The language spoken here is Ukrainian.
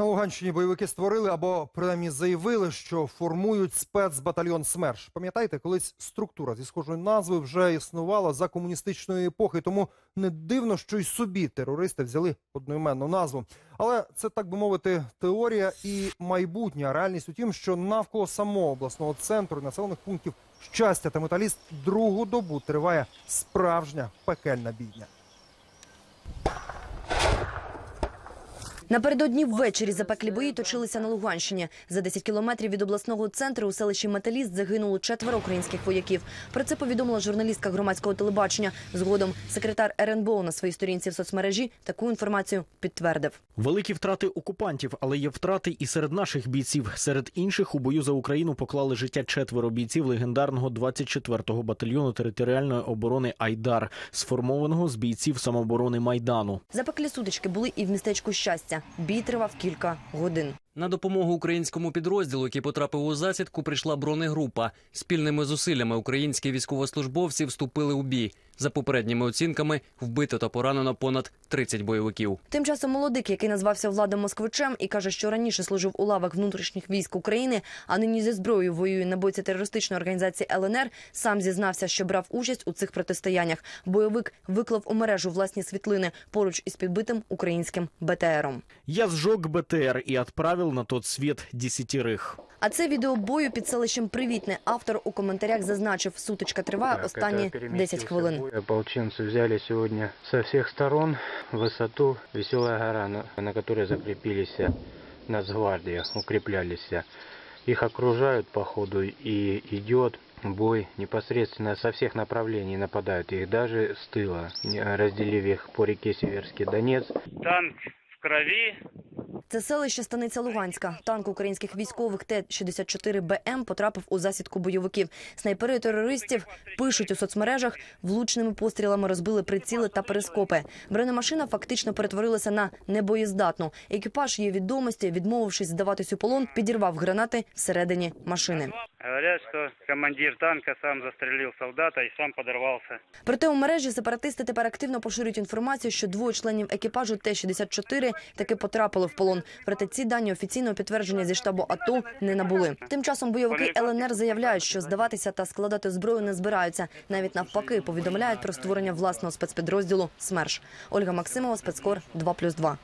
На Луганщині бойовики створили або принаймні заявили, що формують спецбатальйон СМЕРШ. Пам'ятаєте, колись структура зі схожою назвою вже існувала за комуністичної епохи, тому не дивно, що й собі терористи взяли одноіменну назву. Але це так би мовити, теорія і майбутнє. А реальність у тім, що навколо самого обласного центру і населених пунктів щастя та металіст другу добу триває справжня пекельна бійня. Напередодні ввечері запеклі бої точилися на Луганщині. За 10 кілометрів від обласного центру у селищі Металіст загинуло четверо українських вояків. Про це повідомила журналістка громадського телебачення. Згодом секретар РНБО на своїй сторінці в соцмережі таку інформацію підтвердив. Великі втрати окупантів, але є втрати і серед наших бійців. Серед інших у бою за Україну поклали життя четверо бійців легендарного 24-го батальйону територіальної оборони Айдар, сформованого з бійців самооборони Майдану. Запеклі сутички були і в містечку щастя. Бій тривав кілька годин. На допомогу українському підрозділу, який потрапив у засідку, прийшла бронегрупа. Спільними зусиллями українські військовослужбовці вступили у бій. За попередніми оцінками, вбито та поранено понад 30 бойовиків. Тим часом молодик, який назвався Владом Москвичем і каже, що раніше служив у лавах внутрішніх військ України, а нині зі зброєю воює на боці терористичної організації ЛНР, сам зізнався, що брав участь у цих протистояннях. Бойовик виклав у мережу власні світлини поруч із підбитим українським БТРом. Я сжег БТР и отправил на тот свет десятерых. А це відео бою під селищем Привітне. Автор у коментарях зазначив, сутичка триває останні это 10 хвилин. Бой. Ополченцы взяли сегодня со всех сторон высоту Веселая гора, на, на которой закрепились Нацгвардия, укреплялись. Их окружают по ходу и идет бой непосредственно со всех направлений нападают их даже с тыла, разделив их по реке Северский Донец. танк в крови, Це селище Станиця Луганська. Танк українських військових Т-64БМ потрапив у засідку бойовиків. Снайпери терористів пишуть у соцмережах, влучними пострілами розбили приціли та перископи. Бронемашина фактично перетворилася на небоєздатну. Екіпаж її відомості, відмовившись здаватись у полон, підірвав гранати всередині машини. Говорят, что командир танка сам застрелил солдата и сам подорвался. Проте у мережі сепаратисти тепер активно поширюють інформацію, що двоє членів екіпажу Т-64 таки потрапили в полон. Проте ці дані офіційного підтвердження зі штабу АТО не набули. Тим часом бойовики ЛНР заявляють, що здаватися та складати зброю не збираються. Навіть навпаки, повідомляють про створення власного спецпідрозділу СМЕРШ. Ольга Максимова, спецкор 2+,2.